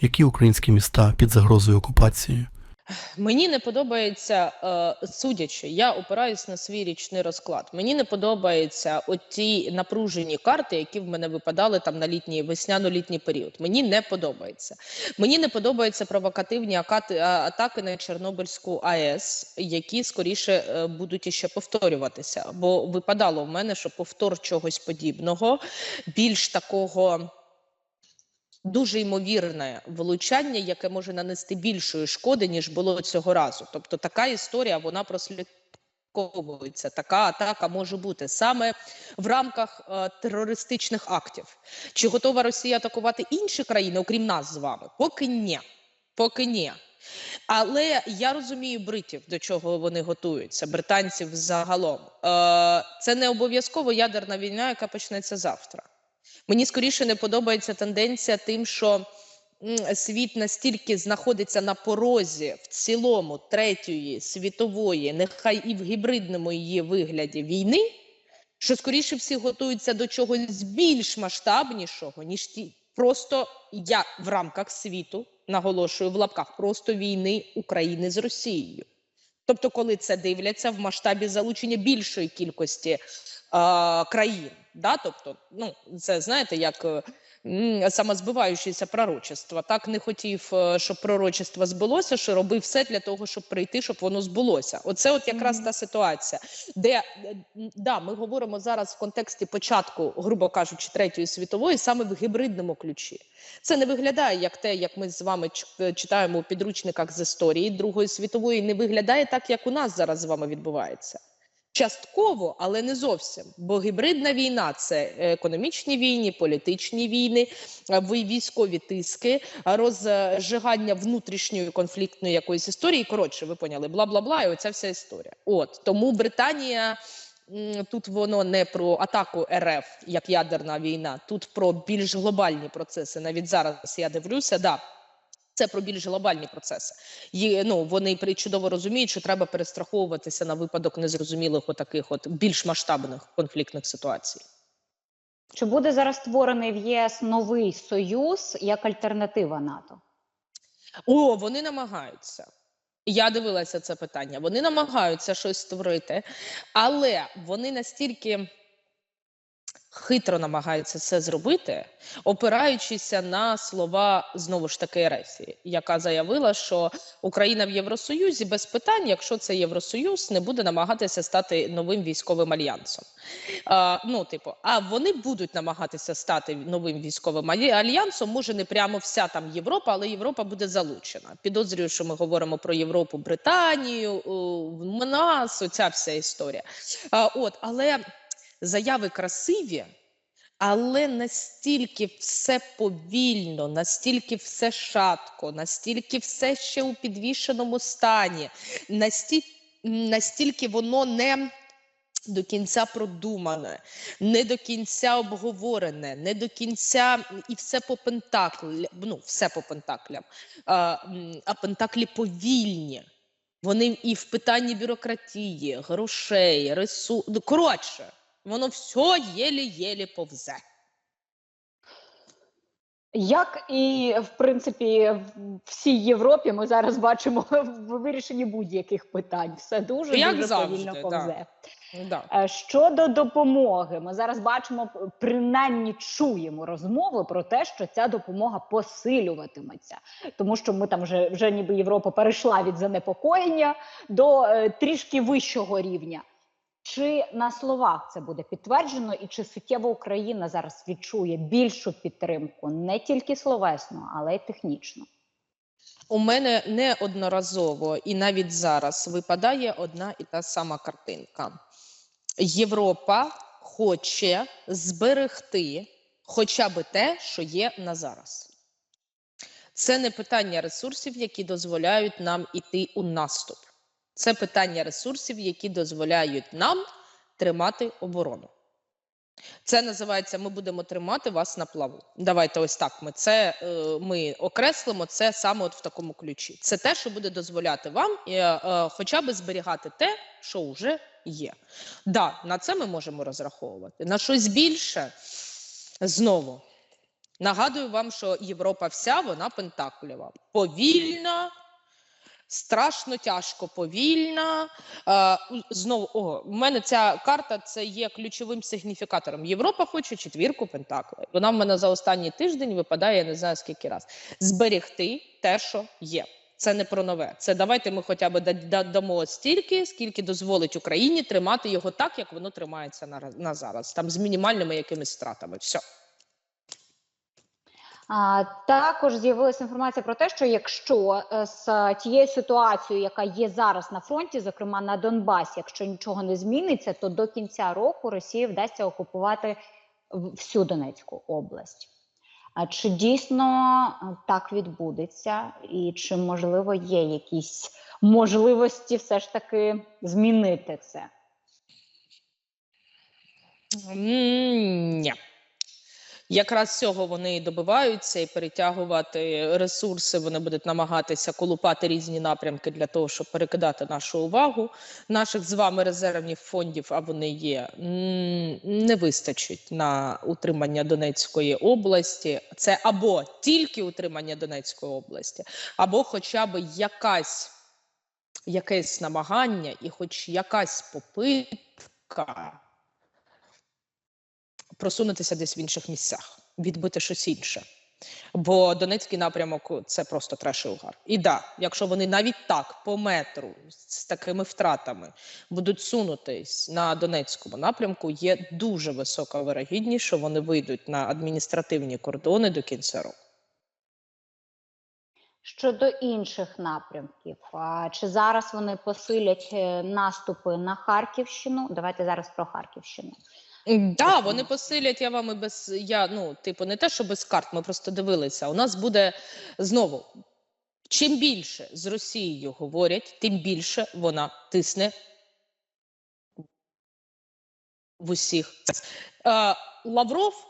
Які українські міста під загрозою окупації? Мені не подобається, е, судячи, я опираюсь на свій річний розклад. Мені не подобаються оті напружені карти, які в мене випадали там на літній весняно-літній період. Мені не подобається. Мені не подобаються провокативні атаки на Чорнобильську АЕС, які скоріше е, будуть іще повторюватися. Бо випадало в мене, що повтор чогось подібного, більш такого дуже ймовірне влучання, яке може нанести більшої шкоди, ніж було цього разу. Тобто така історія вона прослідковується. Така атака може бути саме в рамках е, терористичних актів. Чи готова Росія атакувати інші країни, окрім нас з вами? Поки ні. Поки ні. Але я розумію бритів, до чого вони готуються, британців загалом. Е, це не обов'язково ядерна війна, яка почнеться завтра. Мені скоріше не подобається тенденція тим, що світ настільки знаходиться на порозі в цілому третьої світової, нехай і в гібридному її вигляді війни, що скоріше всі готуються до чогось більш масштабнішого, ніж ті просто я в рамках світу наголошую в лапках просто війни України з Росією. Тобто, коли це дивляться в масштабі залучення більшої кількості е, країн, да? тобто, ну це знаєте, як е, самозбиваючеся пророчество. Так не хотів, е, щоб пророчество збулося, що робив все для того, щоб прийти, щоб воно збулося. Оце от якраз та ситуація, де е, да, ми говоримо зараз в контексті початку, грубо кажучи, третьої світової, саме в гібридному ключі. Це не виглядає як те, як ми з вами читаємо у підручниках з історії Другої світової. Не виглядає так, як у нас зараз з вами відбувається. Частково, але не зовсім. Бо гібридна війна це економічні війни, політичні війни, військові тиски, розжигання внутрішньої конфліктної якоїсь історії. Коротше, ви поняли, бла бла бла, і оця вся історія. От тому Британія. Тут воно не про атаку РФ як ядерна війна, тут про більш глобальні процеси. Навіть зараз я дивлюся, да, це про більш глобальні процеси. Є, ну, вони при- чудово розуміють, що треба перестраховуватися на випадок незрозумілих отаких от більш масштабних конфліктних ситуацій. Чи буде зараз створений в ЄС новий союз як альтернатива НАТО? О, вони намагаються. Я дивилася це питання. Вони намагаються щось створити, але вони настільки хитро намагаються це зробити, опираючися на слова знову ж таки Ерефії, яка заявила, що Україна в Євросоюзі без питань, якщо це Євросоюз, не буде намагатися стати новим військовим альянсом. А, ну, типу, а вони будуть намагатися стати новим військовим альянсом. Може, не прямо вся там Європа, але Європа буде залучена. Підозрюю, що ми говоримо про Європу, Британію, в нас, оця вся історія. А, от, але заяви красиві. Але настільки все повільно, настільки все шатко, настільки все ще у підвішеному стані, настільки, настільки воно не до кінця продумане, не до кінця обговорене, не до кінця і все по пентаклям. Ну, все по пентаклям. А, а пентаклі повільні. Вони і в питанні бюрократії, грошей, ресурсів. Ну, коротше, воно все єлі-єлі повзе. Як і в принципі в всій Європі ми зараз бачимо в вирішенні будь-яких питань. Все дуже Як дуже завжди, повільно повзе. Да. Е, Щодо допомоги, ми зараз бачимо, принаймні чуємо розмови про те, що ця допомога посилюватиметься, тому що ми там вже вже ніби Європа перейшла від занепокоєння до е, трішки вищого рівня. Чи на словах це буде підтверджено, і чи суттєво Україна зараз відчує більшу підтримку не тільки словесно, але й технічно? У мене неодноразово і навіть зараз випадає одна і та сама картинка. Європа хоче зберегти хоча б те, що є на зараз. Це не питання ресурсів, які дозволяють нам іти у наступ. Це питання ресурсів, які дозволяють нам тримати оборону. Це називається Ми будемо тримати вас на плаву. Давайте ось так. Ми це е, ми окреслимо це саме от в такому ключі. Це те, що буде дозволяти вам е, е, хоча б зберігати те, що вже є. Да, на це ми можемо розраховувати. На щось більше знову Нагадую вам, що Європа вся вона пентаклєва. Повільна, страшно тяжко повільна. Е, знову о, в мене ця карта це є ключовим сигніфікатором. Європа хоче четвірку пентаклей. Вона в мене за останній тиждень випадає, я не знаю скільки раз. Зберегти те, що є. Це не про нове. Це давайте ми хоча б да- да- дамо стільки, скільки дозволить Україні тримати його так, як воно тримається на, на зараз, там з мінімальними якимись стратами. Все. Також з'явилася інформація про те, що якщо е, з тією ситуацією, яка є зараз на фронті, зокрема на Донбасі, якщо нічого не зміниться, то до кінця року Росії вдасться окупувати всю Донецьку область. Чи дійсно е, так відбудеться, і чи можливо є якісь можливості все ж таки змінити це? Ні. Якраз цього вони і добиваються, і перетягувати ресурси. Вони будуть намагатися колупати різні напрямки для того, щоб перекидати нашу увагу. Наших з вами резервних фондів, а вони є, не вистачить на утримання Донецької області. Це або тільки утримання Донецької області, або хоча б якась якесь намагання і хоч якась попитка просунутися десь в інших місцях, відбити щось інше. Бо Донецький напрямок це просто треш і угар. І да, якщо вони навіть так по метру з такими втратами будуть сунутись на Донецькому напрямку, є дуже висока вирогідність, що вони вийдуть на адміністративні кордони до кінця року. Щодо інших напрямків, чи зараз вони посилять е, наступи на Харківщину? Давайте зараз про Харківщину. Да, вони посилять. Я вам і без я ну, типу, не те, що без карт. Ми просто дивилися. У нас буде знову. Чим більше з Росією говорять, тим більше вона тисне в усіх. Е, Лавров,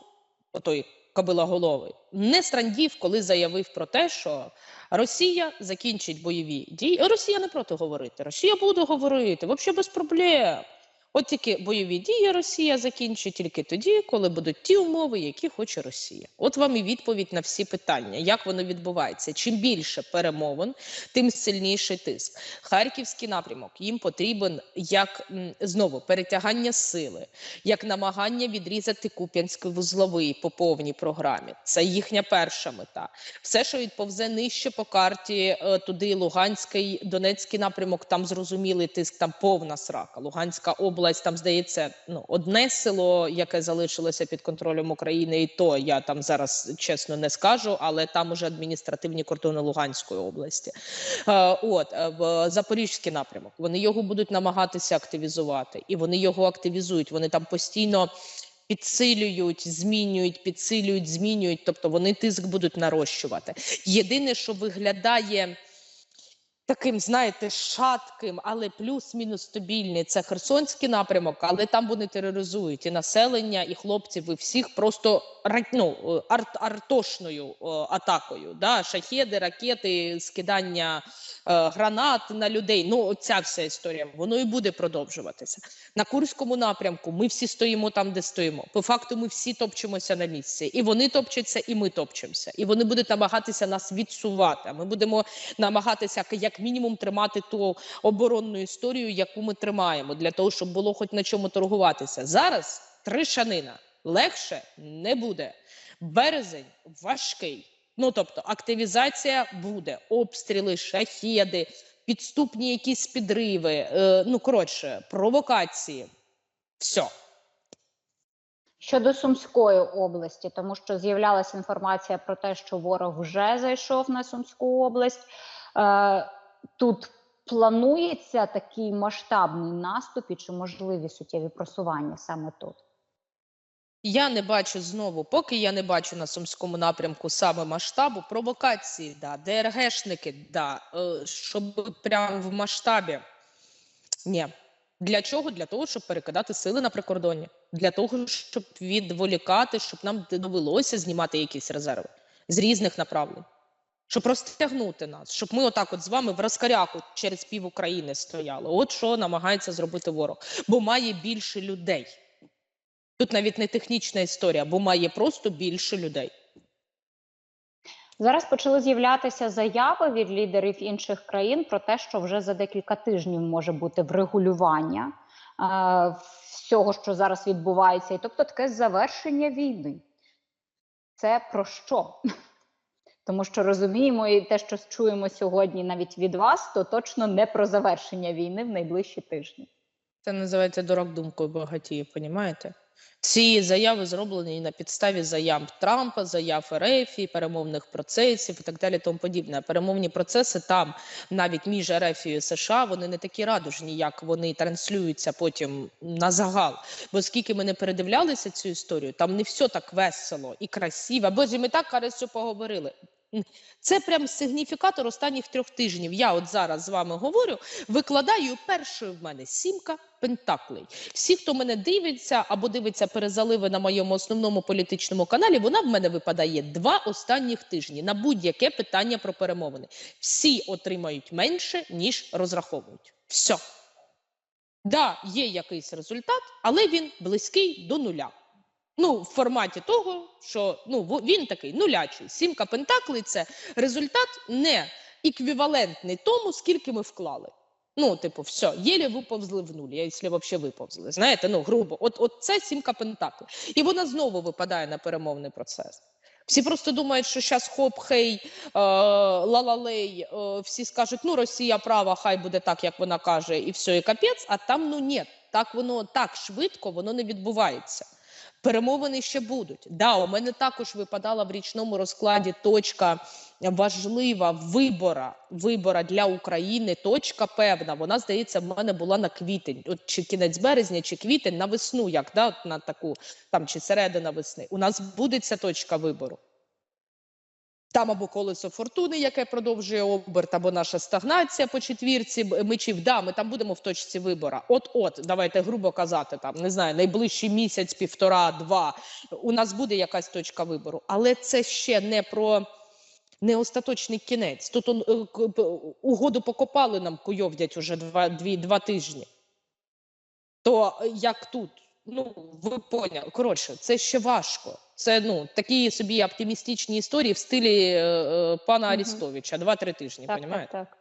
отой кабилоголовий, не страндів, коли заявив про те, що Росія закінчить бойові дії. Росія не проти говорити. Росія буде говорити, взагалі без проблем. От тільки бойові дії Росія закінчить тільки тоді, коли будуть ті умови, які хоче Росія. От вам і відповідь на всі питання, як воно відбувається. Чим більше перемовин, тим сильніший тиск. Харківський напрямок їм потрібен як знову перетягання сили, як намагання відрізати Куп'янський вузловий по повній програмі. Це їхня перша мета. Все, що відповзе нижче по карті, е, туди Луганський, Донецький напрямок, там зрозумілий тиск, там повна срака. Луганська область, там здається, ну одне село, яке залишилося під контролем України, і то я там зараз чесно не скажу, але там уже адміністративні кордони Луганської області. Е, От е, в Запорізький напрямок вони його будуть намагатися активізувати, і вони його активізують. Вони там постійно. Підсилюють, змінюють, підсилюють, змінюють, тобто вони тиск будуть нарощувати. Єдине, що виглядає таким, знаєте, шатким, але плюс-мінус стабільний, це Херсонський напрямок, але там вони тероризують і населення, і хлопців, і всіх просто ну, арт, артошною е, атакою. Да? Шахеди, ракети, скидання е, гранат на людей. Ну, ця вся історія, воно і буде продовжуватися. На Курському напрямку ми всі стоїмо там, де стоїмо. По факту, ми всі топчемося на місці. І вони топчаться, і ми топчемося. І вони будуть намагатися нас відсувати. Ми будемо намагатися як мінімум тримати ту оборонну історію, яку ми тримаємо, для того, щоб було хоч на чому торгуватися. Зараз тришанина легше не буде. Березень важкий. Ну тобто активізація буде, обстріли, шахеди, підступні якісь підриви. Е, ну коротше, провокації. Все. Щодо Сумської області, тому що з'являлася інформація про те, що ворог вже зайшов на Сумську область. Е, тут планується такий масштабний наступ і чи можливі суттєві просування саме тут? Я не бачу знову, поки я не бачу на сумському напрямку саме масштабу провокації, да, ДРГшники, да, е, щоб прямо в масштабі. Ні. Для чого? Для того, щоб перекидати сили на прикордонні, для того, щоб відволікати, щоб нам довелося знімати якісь резерви з різних направлень, щоб розтягнути нас, щоб ми отак от з вами в розкаряку через пів України стояли. От що намагається зробити ворог, бо має більше людей. Тут навіть не технічна історія, бо має просто більше людей. Зараз почали з'являтися заяви від лідерів інших країн про те, що вже за декілька тижнів може бути врегулювання е, всього, що зараз відбувається, і тобто таке завершення війни. Це про що? Тому що розуміємо, і те, що чуємо сьогодні навіть від вас, то точно не про завершення війни в найближчі тижні. Це називається дурак думкою багатіє, понімаєте? Ці заяви зроблені на підставі заяв Трампа, заяв РФ, перемовних процесів і так далі. Тому подібне. Перемовні процеси там, навіть між РФ і США, вони не такі радужні, як вони транслюються потім на загал. Бо скільки ми не передивлялися цю історію, там не все так весело і красиво. Боже, ми так хорошо поговорили. Це прям сигніфікатор останніх трьох тижнів. Я от зараз з вами говорю, викладаю першою в мене сімка пентаклей. Всі, хто мене дивиться або дивиться перезаливи на моєму основному політичному каналі, вона в мене випадає два останніх тижні на будь-яке питання про перемовини. Всі отримають менше, ніж розраховують. Все. Да, є якийсь результат, але він близький до нуля. Ну, в форматі того, що ну він такий нулячий. Сімка пентаклей це результат не еквівалентний тому, скільки ми вклали. Ну, типу, все, єлі виповзли в нуль, якщо взагалі виповзли. Знаєте, ну грубо, от, от це сімка пентаклей. І вона знову випадає на перемовний процес. Всі просто думають, що зараз хоп, хей, е, лалалей, е, всі скажуть, ну Росія права, хай буде так, як вона каже, і все, і капець. А там ну ні, так воно так швидко воно не відбувається. Перемовини ще будуть. Да, у мене також випадала в річному розкладі точка важлива вибора, вибора для України. Точка певна. Вона здається, в мене була на квітень, от чи кінець березня, чи квітень на весну, як да, на таку там чи середина весни. У нас буде ця точка вибору. Там або колесо фортуни, яке продовжує оберт, або наша стагнація по четвірці мечів. Да, ми там будемо в точці вибора. От-от, давайте грубо казати, там не знаю, найближчий місяць, півтора, два. У нас буде якась точка вибору, але це ще не про не остаточний кінець. Тут он, е, угоду покопали нам, куйовдять уже два, дві, два тижні. То е, як тут? Ну, ви поняли. Коротше, це ще важко. Це ну такі собі оптимістичні історії в стилі е, е, пана. Арістовича. Два-три тижні, Так, так, понімаєте? так.